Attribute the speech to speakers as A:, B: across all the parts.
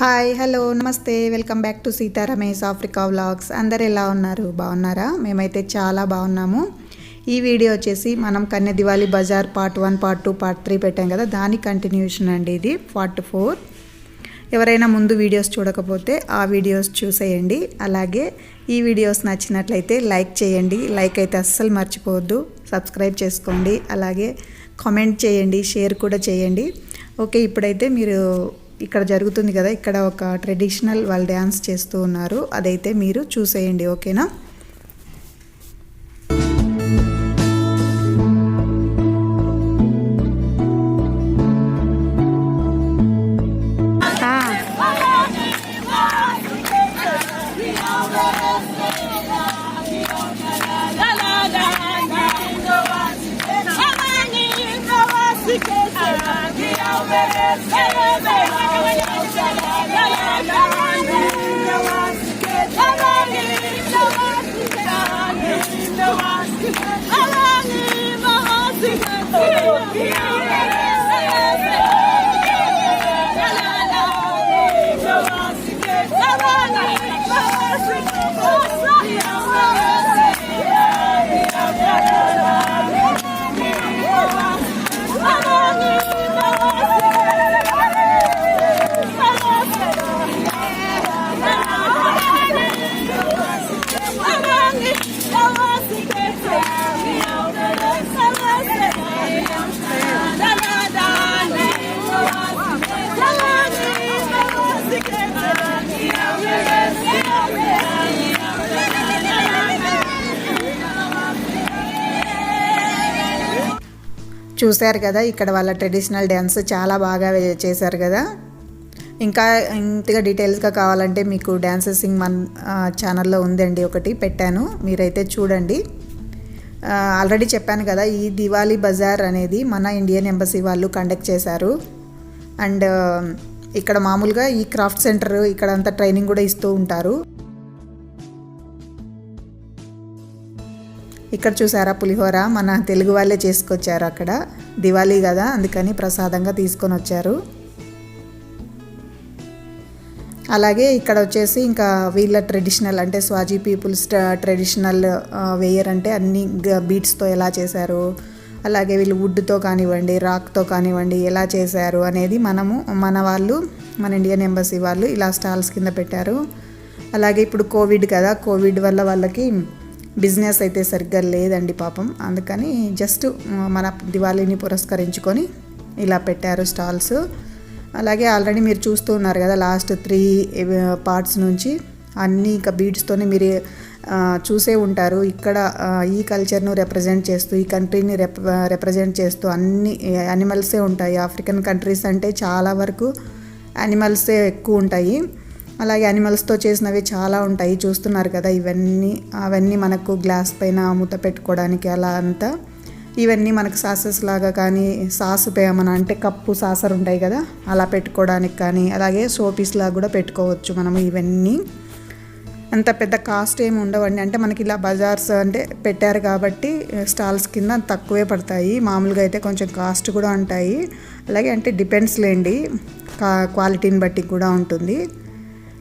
A: Hi hello namaste. Welcome back to Sitaramesh Africa vlogs అందరు ఎలా ఉన్నారు? బాగున్నారా? మేమైతే చాలా బాగున్నాము. ఈ వీడియో వచ్చేసి మనం Kenya Diwali bazaar part one part two part three పెట్టాం కదా దాని కంటిన్యూషన్ అండి ఇది పార్ట్ ఫోర్ ఎవరైనా ముందు వీడియోస్ చూడకపోతే ఆ వీడియోస్ చూసేయండి. అలాగే ఈ వీడియోస్ నచ్చినట్లయితే లైక్ చేయండి. లైక్ అయితే అస్సలు మర్చిపోవద్దు. సబ్స్క్రైబ్ చేసుకోండి. అలాగే కామెంట్ చేయండి. షేర్ కూడా చేయండి. ఓకే ఇప్పుడైతే మీరు ఇక్కడ జరుగుతుంది కదా ఇక్కడ ఒక ట్రెడిషనల్ వాళ్ళు డ్యాన్స్ చేస్తూ ఉన్నారు. అదైతే మీరు చూసేయండి ఓకేనా? చూశారు కదా ఇక్కడ వాళ్ళ ట్రెడిషనల్ డ్యాన్స్ చాలా బాగా చేశారు కదా. ఇంకా ఇంతగా డీటెయిల్స్గా కావాలంటే మీకు డ్యాన్సెస్ సింగ్ మన ఛానల్లో ఉందండి ఒకటి పెట్టాను. మీరైతే చూడండి. ఆల్రెడీ చెప్పాను కదా ఈ దివాళీ బజార్ అనేది మన ఇండియన్ ఎంబసీ వాళ్ళు కండక్ట్ చేశారు. అండ్ ఇక్కడ మామూలుగా ఈ క్రాఫ్ట్ సెంటర్ ఇక్కడ అంతా ట్రైనింగ్ కూడా ఇస్తూ ఉంటారు. ఇక్కడ చూసారా పులిహోర? మన తెలుగు వాళ్ళే చేసుకొచ్చారు అక్కడ. దివాళీ కదా అందుకని ప్రసాదంగా తీసుకొని వచ్చారు. అలాగే ఇక్కడ వచ్చేసి ఇంకా వీళ్ళ ట్రెడిషనల్ అంటే స్వాజీ పీపుల్స్ ట్రెడిషనల్ వేయర్ అంటే అన్ని బీట్స్తో ఎలా చేశారు? అలాగే వీళ్ళు వుడ్తో కానివ్వండి రాక్తో కానివ్వండి ఎలా చేశారు అనేది మనము మన వాళ్ళు మన ఇండియన్ ఎంబసీ వాళ్ళు ఇలా స్టాల్స్ కింద పెట్టారు. అలాగే ఇప్పుడు కోవిడ్ కదా కోవిడ్ వల్ల వాళ్ళకి బిజినెస్ అయితే సరిగ్గా లేదండి పాపం. అందుకని జస్ట్ మన దివాళీని పురస్కరించుకొని ఇలా పెట్టారు స్టాల్స్. అలాగే ఆల్రెడీ మీరు చూస్తూ ఉన్నారు కదా లాస్ట్ త్రీ పార్ట్స్ నుంచి అన్నీ ఇంకా బీడ్స్తోనే మీరు చూసే ఉంటారు. ఇక్కడ ఈ కల్చర్ను రిప్రజెంట్ చేస్తూ ఈ కంట్రీని రెప్ రిప్రజెంట్ చేస్తూ అన్ని యానిమల్సే ఉంటాయి. ఆఫ్రికన్ కంట్రీస్ అంటే చాలా వరకు యానిమల్సే ఎక్కువ ఉంటాయి. అలాగే యానిమల్స్తో చేసినవి చాలా ఉంటాయి. చూస్తున్నారు కదా ఇవన్నీ అవన్నీ మనకు గ్లాస్ పైన మూత పెట్టుకోవడానికి అలా అంతా. ఇవన్నీ మనకు సాసెస్ లాగా కానీ సాసు పేమన అంటే కప్పు సాసర్ ఉంటాయి కదా అలా పెట్టుకోవడానికి కానీ అలాగే షోపీస్ లాగా కూడా పెట్టుకోవచ్చు మనము ఇవన్నీ. అంత పెద్ద కాస్ట్ ఏమి ఉండవండి. అంటే మనకి ఇలా బజార్స్ అంటే పెట్టారు కాబట్టి స్టాల్స్ కింద తక్కువే పడతాయి. మామూలుగా అయితే కొంచెం కాస్ట్ కూడా ఉంటాయి. అలాగే అంటే డిపెండ్స్ లేండి. కా- క్వాలిటీని బట్టి కూడా ఉంటుంది.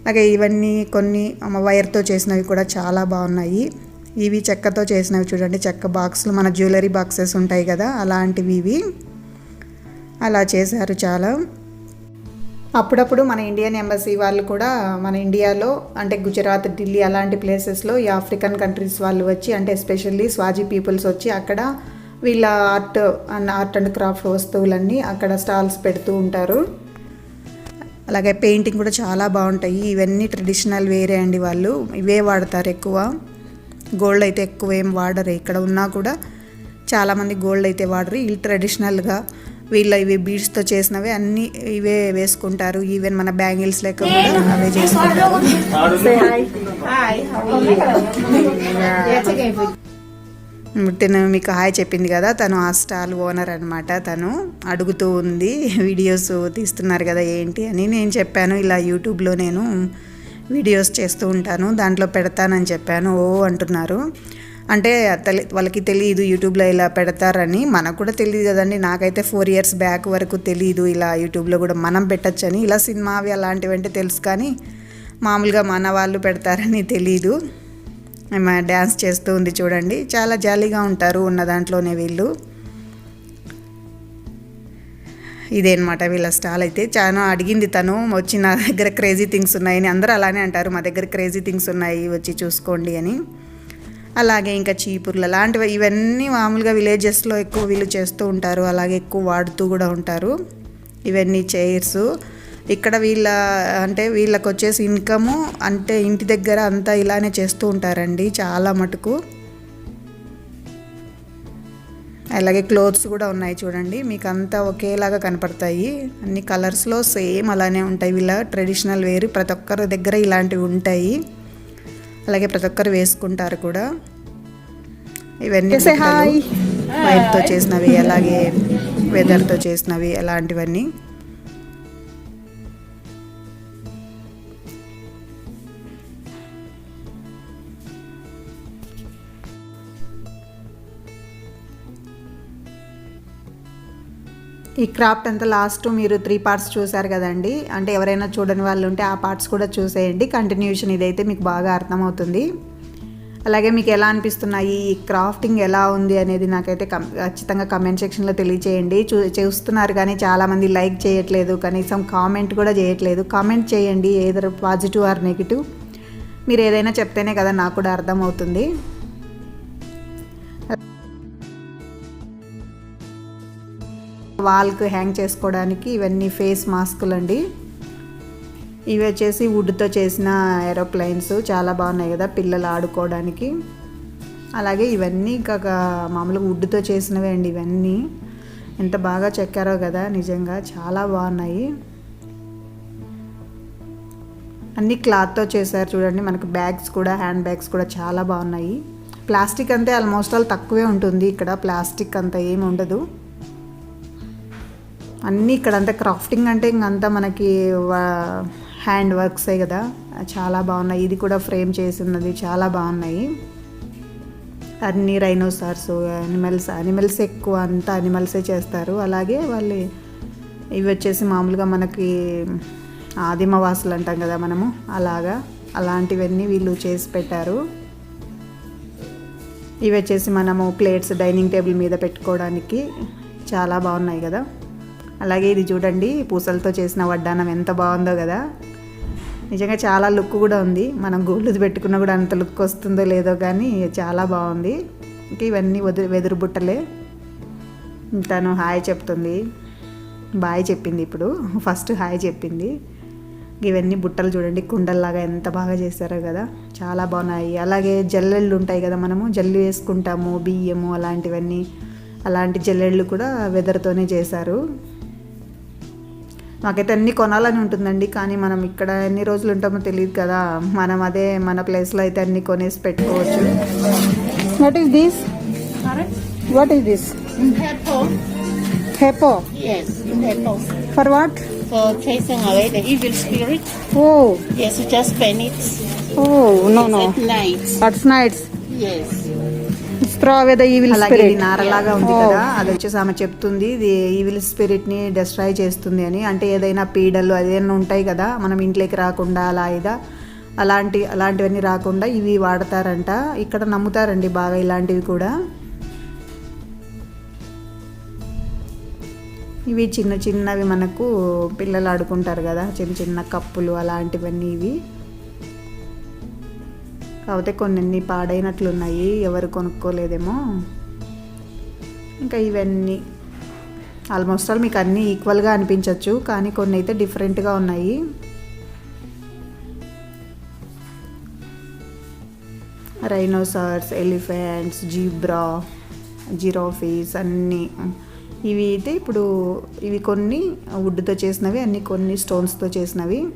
A: అలాగే ఇవన్నీ కొన్ని వైర్తో చేసినవి కూడా చాలా బాగున్నాయి. ఇవి చెక్కతో చేసినవి చూడండి. చెక్క బాక్సులు మన జ్యువెలరీ బాక్సెస్ ఉంటాయి కదా అలాంటివి ఇవి. అలా చేశారు చాలా. అప్పుడప్పుడు మన ఇండియన్ ఎంబసీ వాళ్ళు కూడా మన ఇండియాలో అంటే గుజరాత్ ఢిల్లీ అలాంటి ప్లేసెస్లో ఈ ఆఫ్రికన్ కంట్రీస్ వాళ్ళు వచ్చి అంటే ఎస్పెషల్లీ స్వాజీ పీపుల్స్ వచ్చి అక్కడ వీళ్ళ art and art and craft వస్తువులన్నీ అక్కడ స్టాల్స్ పెడుతూ ఉంటారు. అలాగే పెయింటింగ్ కూడా చాలా బాగుంటాయి ఇవన్నీ ట్రెడిషనల్ వేరే అండి వాళ్ళు ఇవే వాడతారు ఎక్కువ గోల్డ్ అయితే ఎక్కువ ఏం వాడరు ఇక్కడ ఉన్నా కూడా చాలామంది గోల్డ్ అయితే వాడరు వీళ్ళు ట్రెడిషనల్గా వీళ్ళ ఇవి బీడ్స్తో చేసినవి అన్నీ ఇవే వేసుకుంటారు ఈవెన్ మన బ్యాంగిల్స్ లెక్క కూడా అవే చేసుకుంటారు తను మీకు హాయ్ చెప్పింది కదా తను ఆ స్టాల్ ఓనర్ అనమాట తను అడుగుతూ ఉంది వీడియోస్ తీస్తున్నారు కదా ఏంటి? అని నేను చెప్పాను ఇలా యూట్యూబ్లో నేను వీడియోస్ చేస్తూ ఉంటాను దాంట్లో పెడతానని చెప్పాను. ఓ అంటున్నారు. అంటే తెలి వాళ్ళకి తెలియదు యూట్యూబ్లో ఇలా పెడతారని మనకు కూడా తెలియదు కదండి. నాకైతే ఫోర్ ఇయర్స్ బ్యాక్ వరకు తెలియదు ఇలా యూట్యూబ్లో కూడా మనం పెట్టచ్చని. ఇలా సినిమా అవి అలాంటివి అంటే తెలుసు కానీ మామూలుగా మన వాళ్ళు పెడతారని తెలీదు. డ్యాన్స్ చేస్తూ ఉంది చూడండి. చాలా జాలీగా ఉంటారు ఉన్న దాంట్లోనే వీళ్ళు. ఇదేనమాట వీళ్ళ స్టాల్ అయితే. చాలా అడిగింది తను వచ్చి నా దగ్గర క్రేజీ థింగ్స్ ఉన్నాయని అందరూ అలానే అంటారు మా దగ్గర క్రేజీ థింగ్స్ ఉన్నాయి వచ్చి చూసుకోండి అని. అలాగే ఇంకా చీపుర్లు అలాంటివి ఇవన్నీ మామూలుగా విలేజెస్లో ఎక్కువ వీళ్ళు చేస్తూ ఉంటారు. అలాగే ఎక్కువ వాడుతూ కూడా ఉంటారు. ఇవన్నీ చైర్స్. ఇక్కడ వీళ్ళ అంటే వీళ్ళకి వచ్చేసి ఇన్కము అంటే ఇంటి దగ్గర అంతా ఇలానే చేస్తూ ఉంటారండి చాలా మటుకు. అలాగే క్లోత్స్ కూడా ఉన్నాయి చూడండి మీకు అంతా ఒకేలాగా కనపడతాయి. అన్ని కలర్స్లో సేమ్ అలానే ఉంటాయి. వీళ్ళ ట్రెడిషనల్ వేరు ప్రతి ఒక్కరి దగ్గర ఇలాంటివి ఉంటాయి. అలాగే ప్రతి ఒక్కరు వేసుకుంటారు కూడా. ఇవన్నీ వైర్తో చేసినవి అలాగే వెదర్తో చేసినవి అలాంటివన్నీ. ఈ క్రాఫ్ట్ అంతా లాస్ట్ మీరు త్రీ పార్ట్స్ చూసారు కదండి. అంటే ఎవరైనా చూడని వాళ్ళు ఉంటే ఆ పార్ట్స్ కూడా చూసేయండి. కంటిన్యూషన్ ఇదైతే మీకు బాగా అర్థమవుతుంది. అలాగే మీకు ఎలా అనిపిస్తున్నాయి? ఈ క్రాఫ్టింగ్ ఎలా ఉంది అనేది నాకైతే ఖచ్చితంగా కమెంట్ సెక్షన్లో తెలియచేయండి. చూ చూస్తున్నారు కానీ చాలామంది లైక్ చేయట్లేదు. కనీసం కామెంట్ కూడా చేయట్లేదు. కామెంట్ చేయండి. ఏదో పాజిటివ్ ఆర్ నెగిటివ్. మీరు ఏదైనా చెప్తేనే కదా నాకు కూడా అర్థమవుతుంది. వాల్కి హ్యాంగ్ చేసుకోవడానికి ఇవన్నీ ఫేస్ మాస్కులు అండి. ఇవి వచ్చేసి వుడ్తో చేసిన ఏరోప్లైన్స్ చాలా బాగున్నాయి కదా పిల్లలు ఆడుకోవడానికి. అలాగే ఇవన్నీ ఇంకా మామూలుగా వుడ్తో చేసినవే అండి ఇవన్నీ. ఎంత బాగా చెక్కారో కదా నిజంగా చాలా బాగున్నాయి. అన్ని క్లాత్తో చేశారు చూడండి మనకు బ్యాగ్స్ కూడా హ్యాండ్ బ్యాగ్స్ కూడా చాలా బాగున్నాయి. ప్లాస్టిక్ అంతే ఆల్మోస్ట్ ఆల్ తక్కువే ఉంటుంది ఇక్కడ ప్లాస్టిక్ అంత ఏమి ఉండదు. అన్నీ ఇక్కడ అంతా క్రాఫ్టింగ్ అంటే ఇంకంతా మనకి హ్యాండ్ వర్క్సే కదా. చాలా బాగున్నాయి. ఇది కూడా ఫ్రేమ్ చేసి ఉన్నది చాలా బాగున్నాయి. అన్ని రైనోసార్స్ అనిమల్స్ అనిమల్స్ ఎక్కువ అంతా అనిమల్సే చేస్తారు. అలాగే వాళ్ళు ఇవి వచ్చేసి మామూలుగా మనకి ఆదిమవాసులు అంటాం కదా మనము. అలాగా అలాంటివన్నీ వీళ్ళు చేసి పెట్టారు. ఇవి వచ్చేసి మనము ప్లేట్స్ డైనింగ్ టేబుల్ మీద పెట్టుకోవడానికి చాలా బాగున్నాయి కదా. అలాగే ఇది చూడండి పూసలతో చేసిన వడ్డానం ఎంత బాగుందో కదా. నిజంగా చాలా లుక్ కూడా ఉంది. మనం గోల్డ్ పెట్టుకున్నా కూడా అంత లుక్ వస్తుందో లేదో కానీ చాలా బాగుంది. ఇంకా ఇవన్నీ వదిలి వెదురు బుట్టలే. తను హాయ్ చెప్తుంది. బాయ్ చెప్పింది ఇప్పుడు. ఫస్ట్ హాయ్ చెప్పింది. ఇవన్నీ బుట్టలు చూడండి కుండల్లాగా ఎంత బాగా చేశారో కదా. చాలా బాగున్నాయి. అలాగే జల్లెళ్ళు ఉంటాయి కదా మనము జల్లు వేసుకుంటాము బియ్యము అలాంటివన్నీ. అలాంటి జల్లెళ్ళు కూడా వెదర్తోనే చేశారు. మాకైతే అన్ని కొనాలని ఉంటుందండి కానీ మనం ఇక్కడ ఎన్ని రోజులు ఉంటామో తెలియదు కదా. మనం అదే మన ప్లేస్లో అయితే అన్ని కొనేసి పెట్టుకోవచ్చు. What is this what is this హెపో. For what
B: For chasing away the evil spirit.
A: Oh
B: Yes, you just burn it.
A: Oh no no
B: at night.
A: At nights
B: Yes.
A: Throw away the evil అలాగే ఇది నారలాగా ఉంది కదా అది వచ్చేసి ఆమె చెప్తుంది ఇది evil స్పిరిట్ని destroy చేస్తుంది అని. అంటే ఏదైనా పీడలు అదేమైనా ఉంటాయి కదా మనం ఇంట్లోకి రాకుండా అలా ఇదా? అలాంటి అలాంటివన్నీ రాకుండా ఇవి వాడతారంట. ఇక్కడ నమ్ముతారండి బాగా ఇలాంటివి కూడా. ఇవి చిన్న చిన్నవి మనకు పిల్లలు ఆడుకుంటారు కదా చిన్న చిన్న కప్పులు అలాంటివన్నీ ఇవి. కాకపోతే కొన్ని పాడైనట్లున్నాయి. ఎవరు కొనుక్కోలేదేమో. ఇంకా ఇవన్నీ. ఆల్మోస్ట్ ఆల్ మీకు అన్నీ ఈక్వల్గా అనిపించవచ్చు కానీ కొన్ని అయితే డిఫరెంట్గా ఉన్నాయి. రైనోసార్స్ ఎలిఫెంట్స్ జీబ్రా జిరాఫీస్ అన్నీ. ఇవి అయితే ఇప్పుడు ఇవి కొన్ని వుడ్తో చేసినవి అన్ని కొన్ని స్టోన్స్తో చేసినవి.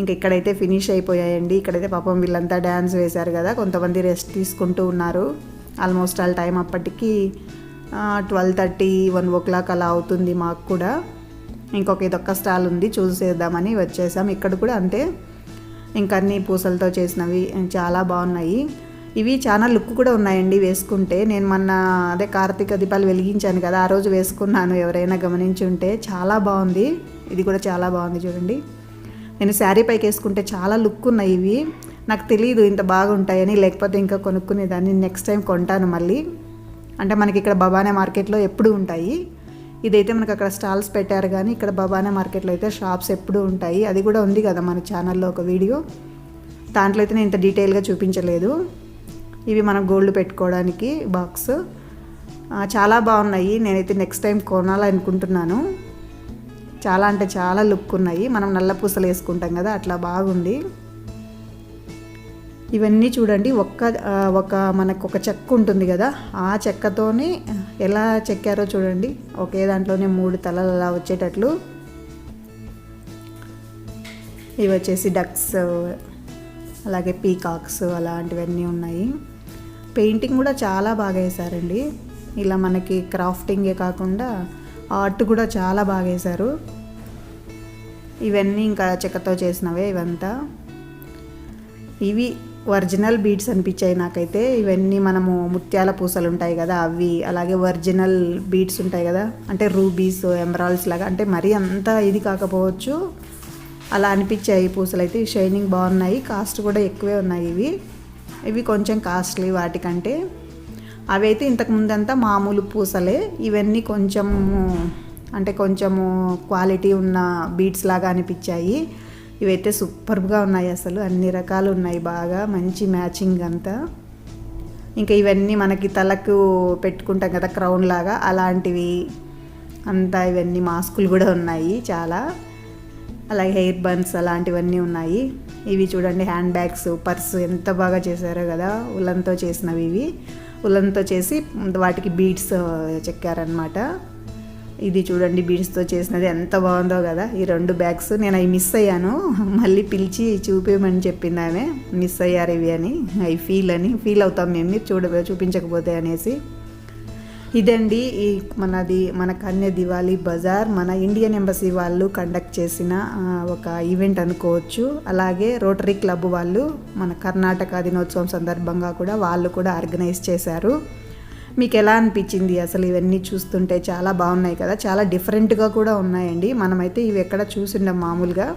A: ఇంకా ఇక్కడైతే ఫినిష్ అయిపోయాయండి. ఇక్కడైతే పాపం వీళ్ళంతా డ్యాన్స్ వేశారు కదా కొంతమంది రెస్ట్ తీసుకుంటూ ఉన్నారు. ఆల్మోస్ట్ ఆల్ టైం అప్పటికి twelve thirty one o'clock అలా అవుతుంది మాకు కూడా. ఇంకొక ఇదొక్క స్టాల్ ఉంది చూసేద్దామని వచ్చేసాం. ఇక్కడ కూడా అంతే ఇంకా అన్ని పూసలతో చేసినవి చాలా బాగున్నాయి. ఇవి చాలా లుక్ కూడా ఉన్నాయండి వేసుకుంటే. నేను మొన్న అదే కార్తీక దీపాలు వెలిగించాను కదా ఆ రోజు వేసుకున్నాను ఎవరైనా గమనించి ఉంటే చాలా బాగుంది. ఇది కూడా చాలా బాగుంది చూడండి. నేను శారీ పైకి వేసుకుంటే చాలా లుక్ ఉన్నాయి ఇవి. నాకు తెలియదు ఇంత బాగుంటాయని లేకపోతే ఇంకా కొనుక్కునేదాన్ని. నెక్స్ట్ టైం కొంటాను మళ్ళీ. అంటే మనకి ఇక్కడ బబానే మార్కెట్లో ఎప్పుడు ఉంటాయి. ఇదైతే మనకు అక్కడ స్టాల్స్ పెట్టారు కానీ ఇక్కడ బబానే మార్కెట్లో అయితే షాప్స్ ఎప్పుడు ఉంటాయి. అది కూడా ఉంది కదా మన ఛానల్లో ఒక వీడియో. దాంట్లో అయితే నేను ఇంత డీటెయిల్గా చూపించలేదు. ఇవి మనం గోల్డ్ పెట్టుకోవడానికి బాక్స్. చాలా బాగున్నాయి. నేనైతే నెక్స్ట్ టైం కొనాలనుకుంటున్నాను. చాలా అంటే చాలా లుక్ ఉన్నాయి మనం నల్ల పూసలు వేసుకుంటాం కదా అట్లా బాగుంది. ఇవన్నీ చూడండి ఒక్క ఒక మనకు ఒక చెక్క ఉంటుంది కదా ఆ చెక్కతోనే ఎలా చెక్కారో చూడండి. ఒకే దాంట్లోనే మూడు తలలు అలా వచ్చేటట్లు. ఇవి వచ్చేసి డక్స్ అలాగే పీకాక్స్ అలాంటివన్నీ ఉన్నాయి. పెయింటింగ్ కూడా చాలా బాగా వేశారండి. ఇలా మనకి క్రాఫ్టింగే కాకుండా ఆర్ట్ కూడా చాలా బాగా వేశారు. ఇవన్నీ ఇంకా చెక్కతో చేసినవే ఇవంతా. ఇవి ఒరిజినల్ బీడ్స్ అనిపించాయి నాకైతే. ఇవన్నీ మనము ముత్యాల పూసలు ఉంటాయి కదా అవి అలాగే ఒరిజినల్ బీడ్స్ ఉంటాయి కదా అంటే రూబీస్ ఎమరాల్డ్స్ లాగా అంటే మరీ అంత ఇది కాకపోవచ్చు. అలా అనిపించాయి పూసలు అయితే షైనింగ్ బాగున్నాయి కాస్ట్ కూడా ఎక్కువే ఉన్నాయి ఇవి. ఇవి కొంచెం కాస్ట్లీ వాటికంటే. అవి అయితే ఇంతకు ముందంతా మామూలు పూసలే. ఇవన్నీ కొంచెము అంటే కొంచెము క్వాలిటీ ఉన్న బీడ్స్ లాగా అనిపించాయి. ఇవైతే సూపర్గా ఉన్నాయి అసలు. అన్ని రకాలు ఉన్నాయి బాగా. మంచి మ్యాచింగ్ అంతా. ఇంకా ఇవన్నీ మనకి తలకు పెట్టుకుంటాం కదా క్రౌన్ లాగా. అలాంటివి అంతా ఇవన్నీ మాస్కులు కూడా ఉన్నాయి చాలా. అలాగే హెయిర్ బన్స్ అలాంటివన్నీ ఉన్నాయి. ఇవి చూడండి హ్యాండ్ బ్యాగ్స్ పర్స్ ఎంత బాగా చేశారో కదా ఉలన్తో చేసినవి ఇవి. ఉలన్తో చేసి వాటికి బీడ్స్ చెక్కారనమాట ఇది చూడండి బీడ్స్తో చేసినది ఎంత బాగుందో కదా. ఈ రెండు బ్యాగ్స్ నేను అవి మిస్ అయ్యాను. మళ్ళీ పిలిచి చూపించమని చెప్పింది ఆమె. మిస్ అయ్యారు ఇవి అని. అవి ఫీల్ అని. ఫీల్ అవుతాం మేము. మీరు చూడ చూపించకపోతే అనేసి. ఇదండి ఈ మనది మన కన్య దివాళీ బజార్. మన ఇండియన్ ఎంబసీ వాళ్ళు కండక్ట్ చేసిన ఒక ఈవెంట్ అనుకోవచ్చు. అలాగే రోటరీ క్లబ్ వాళ్ళు మన కర్ణాటక దినోత్సవం సందర్భంగా కూడా వాళ్ళు కూడా ఆర్గనైజ్ చేశారు. మీకు ఎలా అనిపించింది అసలు ఇవన్నీ చూస్తుంటే? చాలా బాగున్నాయి కదా? చాలా డిఫరెంట్గా కూడా ఉన్నాయండి. మనమైతే ఇవి ఎక్కడ చూసిండం మామూలుగా.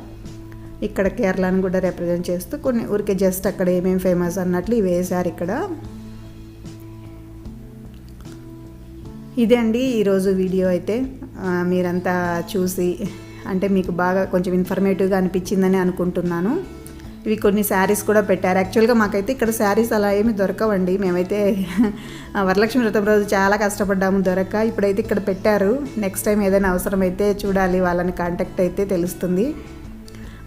A: ఇక్కడ కేరళను కూడా రిప్రజెంట్ చేస్తూ కొన్ని ఊరికే జస్ట్ అక్కడ ఏమేమి ఫేమస్ అన్నట్లు ఇవి వేశారు ఇక్కడ. ఇదే అండి ఈరోజు వీడియో అయితే. మీరంతా చూసి అంటే మీకు బాగా కొంచెం ఇన్ఫర్మేటివ్గా అనిపించిందని అనుకుంటున్నాను. ఇవి కొన్ని శారీస్ కూడా పెట్టారు. యాక్చువల్గా మాకైతే ఇక్కడ శారీస్ అలా ఏమి దొరకవండి. మేమైతే వరలక్ష్మి వ్రతం రోజు చాలా కష్టపడ్డాము దొరక. ఇప్పుడైతే ఇక్కడ పెట్టారు. నెక్స్ట్ టైం ఏదైనా అవసరమైతే చూడాలి. వాళ్ళని కాంటాక్ట్ అయితే తెలుస్తుంది.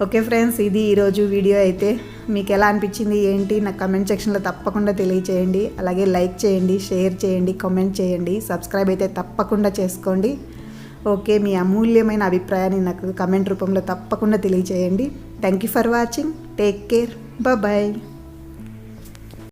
A: ఓకే ఫ్రెండ్స్ ఇది ఈరోజు వీడియో అయితే మీకు ఎలా అనిపించింది ఏంటి? నాకు కమెంట్ సెక్షన్లో తప్పకుండా తెలియచేయండి. అలాగే లైక్ చేయండి షేర్ చేయండి కామెంట్ చేయండి. సబ్స్క్రైబ్ అయితే తప్పకుండా చేసుకోండి. ఓకే మీ అమూల్యమైన అభిప్రాయాన్ని నాకు కమెంట్ రూపంలో తప్పకుండా తెలియచేయండి. Thank you for watching take care bye